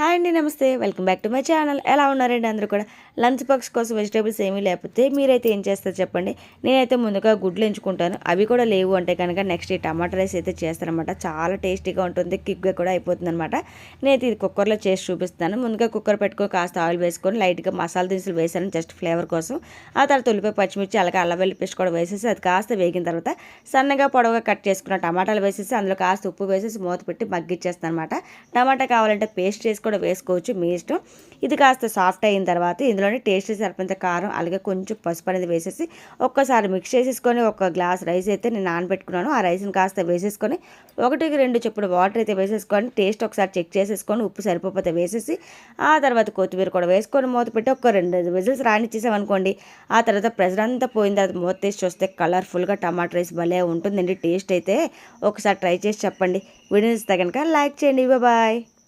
Hi అండి నమస్తే. Welcome back to my channel. ఎలా ఉన్నారండి అందరూ కూడా? లంచ్ బాక్స్ కోసం వెజిటేబుల్స్ ఏమీ లేకపోతే మీరైతే ఏం చేస్తారు చెప్పండి? నేనైతే ముందుగా గుడ్లు ఎంచుకుంటాను. అవి కూడా లేవు అంటే కనుక నెక్స్ట్ ఈ టమాటా రైస్ అయితే చేస్తానమాట చాలా టేస్టీగా ఉంటుంది కిక్గా కూడా అయిపోతుంది అనమాట నేనైతే ఇది కుక్కర్లో చేసి చూపిస్తాను. ముందుగా కుక్కర్ పెట్టుకొని కాస్త ఆయిల్ వేసుకొని లైట్గా మసాలా దినుసులు వేసాను జస్ట్ ఫ్లేవర్ కోసం. ఆ తర్వాత ఉల్లిపాయ పచ్చిమిర్చి అలాగే అల్లవెల్లి పేస్ట్ కూడా వేసేసి అది కాస్త వేగిన తర్వాత సన్నగా పొడవుగా కట్ చేసుకున్న టమాటాలు వేసేసి అందులో కాస్త ఉప్పు వేసేసి మూత పెట్టి మగ్గిచ్చేస్తాను అనమాట టమాటా కావాలంటే పేస్ట్ చేసుకొని కూడా వేసుకోవచ్చు మీ ఇష్టం. ఇది కాస్త సాఫ్ట్ అయిన తర్వాత ఇందులోనే టేస్ట్ సరిపోయినంత కారం అలాగే కొంచెం పసుపు అనేది వేసేసి ఒక్కసారి మిక్స్ చేసేసుకొని ఒక గ్లాస్ రైస్ అయితే నేను నానబెట్టుకున్నాను. ఆ రైస్ని కాస్త వేసేసుకొని ఒకటికి రెండు చెప్పుడు వాటర్ అయితే వేసేసుకొని టేస్ట్ ఒకసారి చెక్ చేసేసుకొని ఉప్పు సరిపోతే వేసేసి ఆ తర్వాత కొత్తిమీర కూడా వేసుకొని మూత పెట్టి ఒక రెండు విజిల్స్ రానిచ్చేసామనుకోండి ఆ తర్వాత ప్రెజర్ అంతా పోయిన తర్వాత మూత తీసి చూస్తే కలర్ఫుల్గా టమాటా రైస్ భలే ఉంటుందండి. టేస్ట్ అయితే ఒకసారి ట్రై చేసి చెప్పండి. వీడియోస్ కనుక లైక్ చేయండి. బాయ్